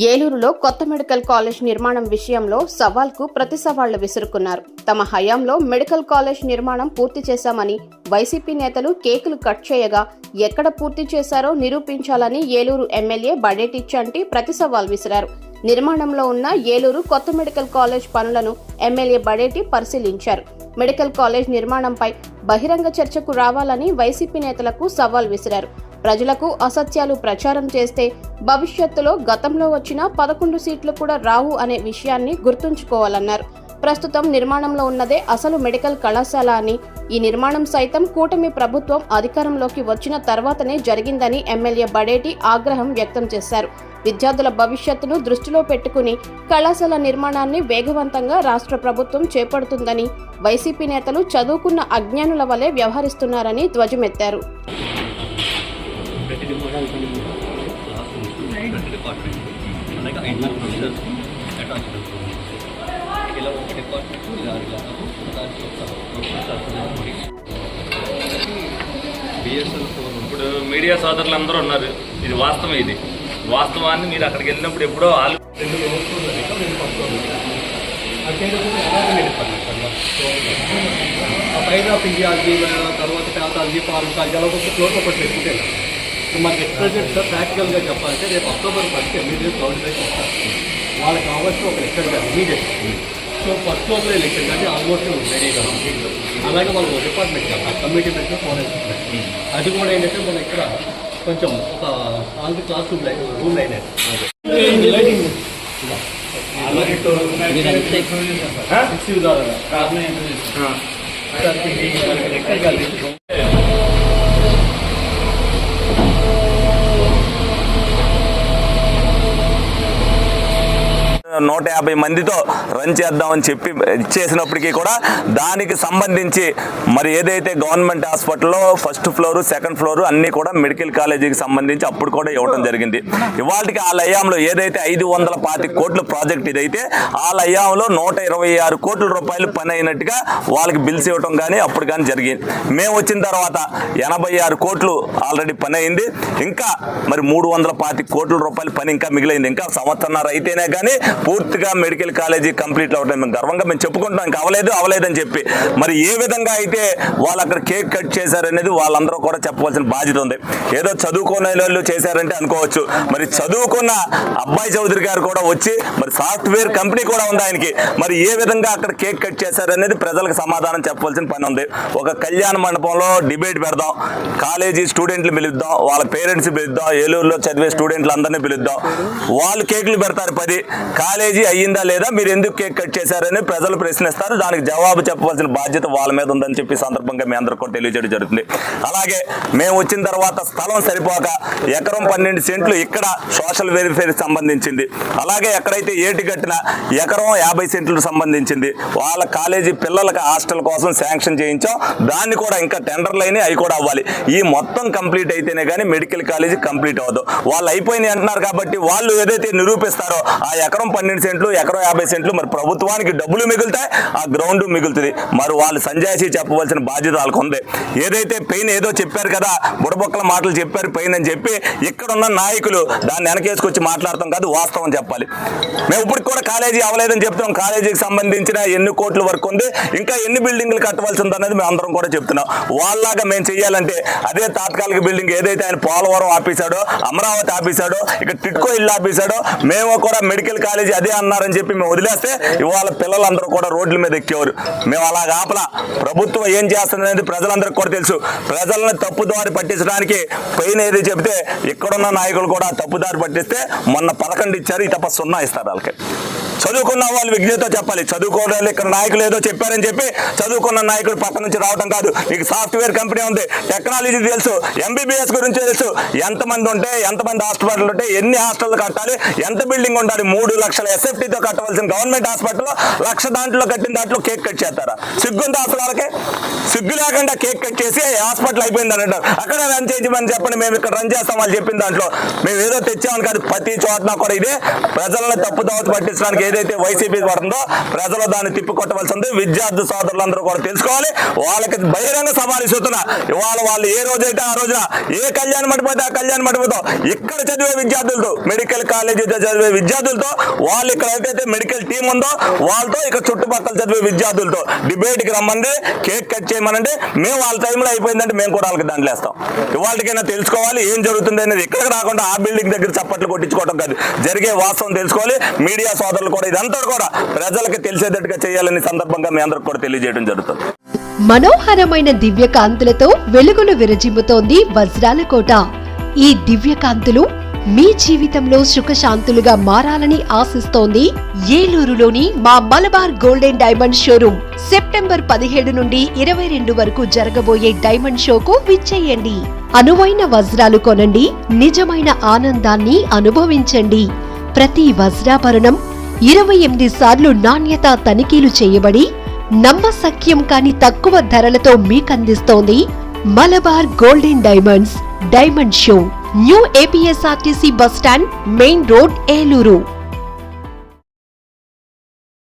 ఏలూరులో కొత్త medical college నిర్మాణం విషయంలో సవాల్కు ప్రతి సవాళ్ళు విసురుకున్నారు. తమ హయాంలో మెడికల్ కాలేజ్ నిర్మాణం పూర్తి చేశామని వైసీపీ నేతలు కేకులు కట్ చేయగా ఎక్కడ పూర్తి చేశారో నిరూపించాలని ఏలూరు ఎమ్మెల్యే బడేటి చంటి ప్రతి సవాల్ విసిరారు. నిర్మాణంలో ఉన్న ఏలూరు కొత్త మెడికల్ కాలేజ్ పనులను ఎమ్మెల్యే బడేటి పరిశీలించారు. మెడికల్ కాలేజ్ నిర్మాణంపై బహిరంగ చర్చకు రావాలని వైసీపీ నేతలకు సవాల్ విసిరారు. ప్రజలకు అసత్యాలు ప్రచారం చేస్తే భవిష్యత్తులో గతంలో వచ్చిన పదకొండు సీట్లు కూడా రావు అనే విషయాన్ని గుర్తుంచుకోవాలన్నారు. ప్రస్తుతం నిర్మాణంలో ఉన్నదే అసలు మెడికల్ కళాశాల అని ఈ నిర్మాణం సైతం కూటమి ప్రభుత్వం అధికారంలోకి వచ్చిన తర్వాతనే జరిగిందని ఎమ్మెల్యే బడేటి ఆగ్రహం వ్యక్తం చేశారు. విద్యార్థుల భవిష్యత్తును దృష్టిలో పెట్టుకుని కళాశాల నిర్మాణాన్ని వేగవంతంగా రాష్ట్ర ప్రభుత్వం చేపడుతుందని వైసీపీ నేతలు చదువుకున్న అజ్ఞానుల వలె వ్యవహరిస్తున్నారని ధ్వజమెత్తారు. అలాగే ఐదు అటాచ్ ఇలా ఒక డిపార్ట్మెంట్ ఇలా ఇలా దానికి బిఎస్ఎల్ ఫోన్ ఇప్పుడు మీడియా సోదరులు అందరూ ఉన్నారు. ఇది వాస్తవం ఇది. వాస్తవాన్ని మీరు అక్కడికి వెళ్ళినప్పుడు ఎప్పుడో ఆలు రెండు రోజులు రెండు పడుతుంది అంతేకాకుండా అలాగే డిపార్ట్మెంట్ ఆ పైన తర్వాత అలా ఒక ఫ్లోర్ ఒకటి పెట్టుకుంటే మనకి ఎక్స్ప్రెజెంట్ ప్రాక్టికల్గా చెప్పాలంటే రేపు October first immediate government right వస్తారు వాళ్ళకి కావాల్సిన ఒక లెక్చర్ కాదు ఇమీడియట్ సో ఫస్ట్ ఫ్లోర్లో లెక్చర్ కానీ ఆల్మోస్ట్ రెడీగా ఉంది. అలాగే వాళ్ళకి ఒక డిపార్ట్మెంట్ కాదు కమిటీ పెట్టి ఫోన్ అది కూడా ఏంటంటే మన ఇక్కడ కొంచెం ఒక నాలుగు classroom line room line lighting నూట యాభై మందితో రన్ చేద్దామని చెప్పి ఇచ్చేసినప్పటికీ కూడా దానికి సంబంధించి మరి ఏదైతే గవర్నమెంట్ హాస్పిటల్లో ఫస్ట్ ఫ్లోర్ సెకండ్ ఫ్లోర్ అన్నీ కూడా మెడికల్ కాలేజీకి సంబంధించి అప్పుడు కూడా ఇవ్వడం జరిగింది. ఇవాళకి ఆ లయాంలో ఏదైతే ఐదు వందల పాతి కోట్ల ప్రాజెక్ట్ ఇదైతే ఆ లయాంలో నూట ఇరవై ఆరు కోట్ల రూపాయలు పని అయినట్టుగా వాళ్ళకి బిల్స్ ఇవ్వటం కానీ అప్పుడు కానీ జరిగింది. మేము వచ్చిన తర్వాత ఎనభై ఆరు కోట్లు ఆల్రెడీ పని అయింది. ఇంకా మరి మూడు వందల పాతి కోట్ల రూపాయల పని ఇంకా మిగిలింది. ఇంకా సంవత్సరన్నర అయితేనే కానీ పూర్తిగా మెడికల్ కాలేజీ కంప్లీట్ అవ్వడం మేము గర్వంగా మేము చెప్పుకుంటాం ఇంకా అవలేదు అవలేదని చెప్పి. మరి ఏ విధంగా అయితే వాళ్ళు అక్కడ కేక్ కట్ చేశారనేది వాళ్ళందరూ కూడా చెప్పవలసిన బాధ్యత ఉంది. ఏదో చదువుకునే వాళ్ళు చేశారంటే అనుకోవచ్చు. మరి చదువుకున్న అబ్బాయి చౌదరి గారు కూడా వచ్చి మరి సాఫ్ట్వేర్ కంపెనీ కూడా ఉంది ఆయనకి. మరి ఏ విధంగా అక్కడ కేక్ కట్ చేశారనేది ప్రజలకు సమాధానం చెప్పవలసిన పని ఉంది. ఒక కళ్యాణ మండపంలో డిబేట్ పెడదాం. కాలేజీ స్టూడెంట్లు పిలుద్దాం. వాళ్ళ పేరెంట్స్ పిలుద్దాం. ఏలూరులో చదివే స్టూడెంట్లు అందరినీ పిలుద్దాం. వాళ్ళు కేకులు పెడతారు పది. కాలేజీ అయ్యిందా లేదా? మీరు ఎందుకు కేక్ కట్ చేశారని ప్రజలు ప్రశ్నిస్తారు. దానికి జవాబు చెప్పవలసిన బాధ్యత వాళ్ళ మీద ఉందని చెప్పి సందర్భంగా మీ అందరికీ తెలియజేయడం జరుగుతుంది. అలాగే మేము వచ్చిన తర్వాత స్థలం సరిపోక ఎకరం పన్నెండు సెంట్లు ఇక్కడ సోషల్ వెల్ఫేర్ సంబంధించింది. అలాగే ఎక్కడైతే ఏటి కట్టిన ఎకరం యాభై సెంట్లకు సంబంధించింది. వాళ్ళ కాలేజీ పిల్లలకు హాస్టల్ కోసం శాంక్షన్ చేయించాం. దాన్ని కూడా ఇంకా టెండర్లు అయినాయి అవి కూడా అవ్వాలి. ఈ మొత్తం కంప్లీట్ అయితేనే కానీ మెడికల్ కాలేజీ కంప్లీట్ అవ్వదు. వాళ్ళు అయిపోయినాయి అంటున్నారు కాబట్టి వాళ్ళు ఏదైతే నిరూపిస్తారో ఆ ఎకరం పన్నెండు సెంట్లు ఎకరో యాభై సెంట్లు మరి ప్రభుత్వానికి డబ్బులు మిగులుతాయి ఆ గ్రౌండ్ మిగులుతుంది. మరి వాళ్ళు సంజాయిషి చెప్పవలసిన బాధ్యత వాళ్ళకు ఉంది ఏదైతే పెయిన్ ఏదో చెప్పారు కదా బుడబొక్కల మాటలు చెప్పారు పెయిన్ అని చెప్పి ఇక్కడ ఉన్న నాయకులు దాన్ని వెనకేసుకొచ్చి మాట్లాడతాం కాదు వాస్తవం చెప్పాలి. మేము ఇప్పటికి కూడా కాలేజీ అవ్వలేదని చెప్తున్నాం. కాలేజీకి సంబంధించిన ఎన్ని కోట్ల వరకు ఉంది ఇంకా ఎన్ని బిల్డింగ్లు కట్టవలసి ఉంది అనేది మేము అందరం కూడా చెప్తున్నాం. వాళ్ళలాగా మేము చేయాలంటే అదే తాత్కాలిక బిల్డింగ్ ఏదైతే ఆయన పోలవరం ఆపేశాడో అమరావతి ఆపేశాడో ఇక్కడ టిట్కో ఇల్లు ఆపేశాడో మేము కూడా మెడికల్ కాలేజీ అదే అన్నారని చెప్పి మేము వదిలేస్తే ఇవాళ పిల్లలందరూ కూడా రోడ్ల మీద ఎక్కేవారు. మేము అలా ఆపలా. ప్రభుత్వం ఏం చేస్తుందనేది ప్రజలందరికీ కూడా తెలుసు. ప్రజలను తప్పుదారి పట్టించడానికి పైన ఏది చెబితే ఇక్కడున్న నాయకులు కూడా తప్పుదారి పట్టిస్తే మొన్న పదకొండు ఇచ్చారు ఈ తప్ప సున్నా ఇస్తారు వాళ్ళకి. చదువుకున్న వాళ్ళు విజ్ఞతతో చెప్పాలి. చదువుకోవడం ఇక్కడ నాయకులు ఏదో చెప్పారని చెప్పి చదువుకున్న నాయకుడు పక్క నుంచి రావడం కాదు. నీకు సాఫ్ట్వేర్ కంపెనీ ఉంది. టెక్నాలజీ తెలుసు. ఎంబీబీఎస్ గురించి తెలుసు. ఎంతమంది ఉంటే ఎంతమంది హాస్పిటల్ ఉంటే ఎన్ని హాస్టల్ కట్టాలి ఎంత బిల్డింగ్ ఉండాలి మూడు లక్షల ఎస్ఎఫ్టీతో కట్టవలసిన గవర్నమెంట్ హాస్పిటల్లో లక్ష దాంట్లో కట్టిన దాంట్లో కేక్ కట్ చేస్తారా? సిగ్గుందా అసలు వాళ్ళకి? సిగ్గు లేకుండా కేక్ కట్ చేసి హాస్పిటల్ అయిపోయింది అని అంటారు. అక్కడ రన్ చేయమని చెప్పండి మేము ఇక్కడ రన్ చేస్తాం వాళ్ళు చెప్పిన దాంట్లో. మేము ఏదో తెచ్చామని కాదు ప్రతి చోటన కూడా ఇదే. ప్రజలను తప్పుదోవ పట్టించడానికి ఏదైతే వైసీపీ పడుతుందో ప్రజలు దాన్ని తిప్పికొట్టవలసింది విద్యార్థి సోదరులందరూ కూడా తెలుసుకోవాలి. వాళ్ళకి బహిరంగ సవాలు ఇస్తున్నా ఇవాళ వాళ్ళు ఏ రోజైతే ఆ రోజున ఏ కళ్యాణ మండపైతే ఆ కళ్యాణ మండపంతో ఇక్కడ చదివే విద్యార్థులతో మెడికల్ కాలేజీతో చదివే విద్యార్థులతో వాళ్ళు ఇక్కడ ఏదైతే మెడికల్ టీం ఉందో వాళ్ళతో ఇక్కడ చుట్టుపక్కల చదివే విద్యార్థులతో డిబేట్కి రమ్మండి కేక్ కట్ చేయమనండి. మేము వాళ్ళ టైంలో అయిపోయిందంటే మేము కూడా వాళ్ళకి దాంట్లో వేస్తాం. ఇవాళకైనా తెలుసుకోవాలి ఏం జరుగుతుంది అనేది ఇక్కడికి రాకుండా ఆ బిల్డింగ్ దగ్గర చప్పట్లు కొట్టించుకోవడం కాదు. జరిగే వాస్తవం తెలుసుకోవాలి మీడియా సోదరులు కూడా ఇదంతా కూడా ప్రజలకు తెలిసేటట్టుగా చేయాలని సందర్భంగా మీ అందరికి కూడా తెలియజేయడం జరుగుతుంది. మనోహరమైన దివ్య కాంతులతో వెలుగులు విరజిమ్ముతోంది వజ్రాల కోట ఈ దివ్య కాంతులు మీ జీవితంలో సుఖశాంతులుగా మారాలని ఆశిస్తోంది ఏలూరులోని మా Malabar golden diamond showroom. September పదిహేడు నుండి ఇరవై రెండు వరకు జరగబోయే డైమండ్ షోకు విచ్చేయండి. అనువైన వజ్రాలు కొనండి నిజమైన ఆనందాన్ని అనుభవించండి. ప్రతి వజ్రాభరణం ఇరవై ఎనిమిది సార్లు నాణ్యత తనిఖీలు చేయబడి నమ్మసక్యం కాని తక్కువ ధరలతో మీకందిస్తోంది Malabar golden diamonds diamond show new APSRTC bus stand main road Eluru.